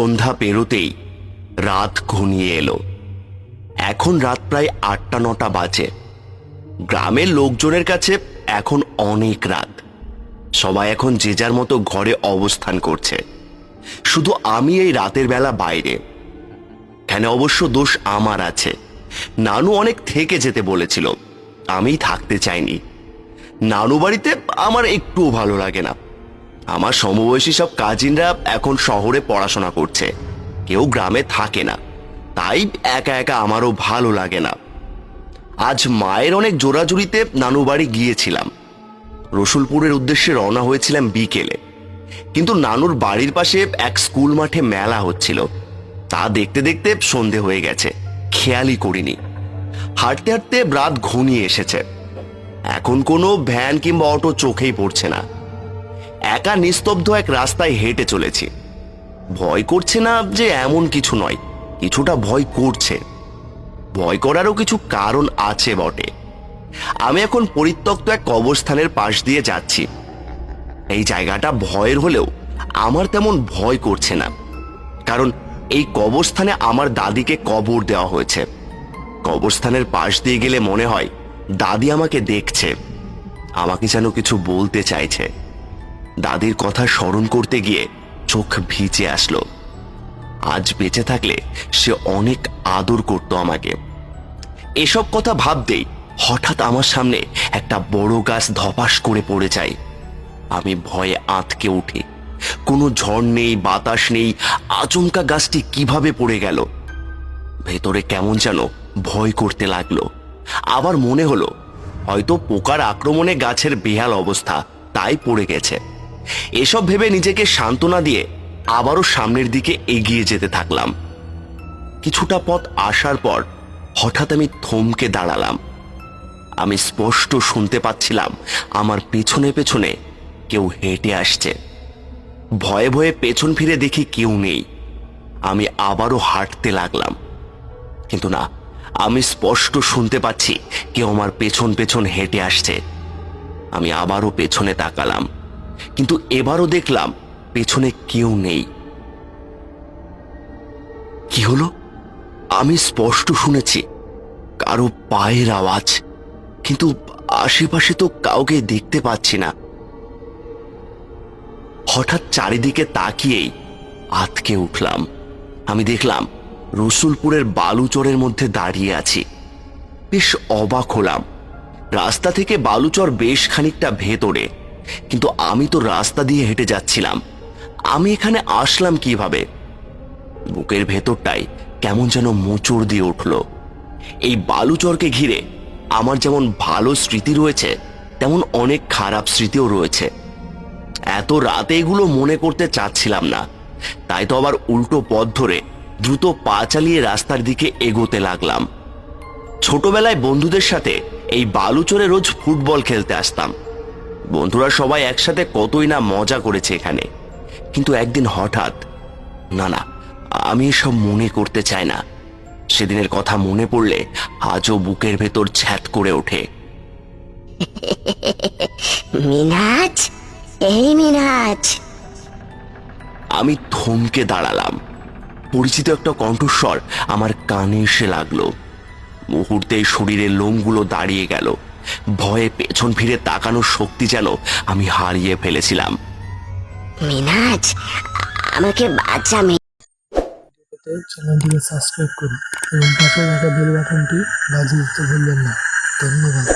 সন্ধ্যা পেরোতেই রাত ঘনিয়ে এলো। এখন রাত প্রায় আটটা, নটা বাজে। গ্রামের লোকজনের কাছে এখন অনেক রাত। সবাই এখন যে যার মতো ঘরে অবস্থান করছে। শুধু আমি এই রাতের বেলা বাইরে। এখানে অবশ্য দোষ আমার আছে। নানু অনেক থেকে যেতে বলেছিল। আমি থাকতে চাইনি। নানু বাড়িতে আমার একটুও ভালো লাগে না। আমার সমবয়সী সব কাজিনরা এখন শহরে পড়াশোনা করছে। কেউ গ্রামে থাকে না। তাই একা একা আমারও ভালো লাগে না। আজ মায়ের অনেক জোরাজুরিতে নানু বাড়ি গিয়েছিলাম। রসুলপুরের উদ্দেশ্যে রওনা হয়েছিলাম বিকেলে। কিন্তু নানুর বাড়ির পাশে এক স্কুল মাঠে মেলা হচ্ছিল। তা দেখতে দেখতে সন্ধে হয়ে গেছে। খেয়ালই করিনি। হাঁটতে হাঁটতে রাত ঘনিয়ে এসেছে। এখন কোনো ভ্যান কিংবা অটো চোখেই পড়ছে না। একা নিস্তব্ধ এক রাস্তায় হেঁটে চলেছি। ভয় করছে না যে এমন কিছু নয়, কিছুটা ভয় করছে। ভয় করারও কিছু কারণ আছে বটে। আমি এখন পরিত্যক্ত এক কবরস্থানের পাশ দিয়ে যাচ্ছি। এই জায়গাটা ভয়ের হলেও আমার তেমন ভয় করছে না। কারণ এই কবরস্থানে আমার দাদিকে কবর দেওয়া হয়েছে। কবরস্থানের পাশ দিয়ে গেলে মনে হয় দাদি আমাকে দেখছে। আমাকে যেন কিছু বলতে চাইছে। দাদির কথা স্মরণ করতে গিয়ে চোখ ভিজে আসলো। আজ বেঁচে থাকলে সে অনেক আদর করত আমাকে। এসব কথা ভাবতেই হঠাৎ আমার সামনে একটা বড় গাছ ধপাস করে পড়ে যায়। আমি ভয়ে আঁতকে উঠি। কোনো ঝড় নেই, বাতাস নেই, আচমকা গাছটি কীভাবে পড়ে গেল? ভেতরে কেমন যেন ভয় করতে লাগল। আবার মনে হলো, হয়তো পোকার আক্রমণে গাছের বেহাল অবস্থা তাই পড়ে গেছে। এসব ভেবে নিজেকে সান্ত্বনা দিয়ে আবারও সামনের দিকে এগিয়ে যেতে থাকলাম। কিছুটা পথ আসার পর হঠাৎ আমি থমকে দাঁড়ালাম। আমি স্পষ্ট শুনতে পাচ্ছিলাম, আমার পেছনে পেছনে কেউ হেঁটে আসছে। ভয়ে ভয়ে পেছন ফিরে দেখি কেউ নেই। আমি আবারও হাঁটতে লাগলাম। কিন্তু না, আমি স্পষ্ট শুনতে পাচ্ছি কেউ আমার পেছন পেছন হেঁটে আসছে। আমি আবারও পেছনে তাকালাম। কিন্তু এবারও দেখলাম পেছনে কেউ নেই। কি হলো? আমি স্পষ্ট শুনেছি, কারও পায়ের আওয়াজ, কিন্তু আশেপাশে তো কাউকে দেখতে পাচ্ছি না। হঠাৎ চারিদিকে তাকিয়েই আতকে উঠলাম। আমি দেখলাম রসুলপুরের বালুচরের মধ্যে দাঁড়িয়ে আছি। বেশ অবাক হলাম। রাস্তা থেকে বালুচর বেশ খানিকটা ভেতরে কিন্তু আমি তো রাস্তা দিয়ে হেঁটে যাচ্ছিলাম। আমি এখানে আসলাম কীভাবে? বুকের ভেতরটাই কেমন যেন মোচড় দিয়ে উঠল। এই বালুচরকে ঘিরে আমার যেমন ভালো স্মৃতি রয়েছে, তেমন অনেক খারাপ স্মৃতিও রয়েছে। এত রাতে এগুলো মনে করতে চাচ্ছিলাম না। তাই তো আবার উল্টো পথ ধরে দ্রুত পা চালিয়ে রাস্তার দিকে এগোতে লাগলাম। ছোটবেলায় বন্ধুদের সাথে এই বালুচরে রোজ ফুটবল খেলতে আসতাম। বন্ধুরা সবাই একসাথে কতই না মজা করেছে এখানে। কিন্তু একদিন হঠাৎ না না আমি এসব মনে করতে চাই না। সেদিনের কথা মনে পড়লে আজও বুকের ভেতর ছ্যাত করে ওঠে। মিনাজ এই মিনাজ। আমি থমকে দাঁড়ালাম। পরিচিত একটা কণ্ঠস্বর আমার কানে এসে লাগল। মুহূর্তে শরীরের লোমগুলো দাঁড়িয়ে গেল। ভয়ে পেছন ফিরে তাকানোর শক্তি যেন আমি হারিয়ে ফেলেছিলাম। মিনাজ আমাকে বাঁচা চ্যানেলটিকে সাবস্ক্রাইব করুন এবং পাশে থাকা বেল বাটনটি বাজিয়ে দিতে ভুলবেন না। ধন্যবাদ।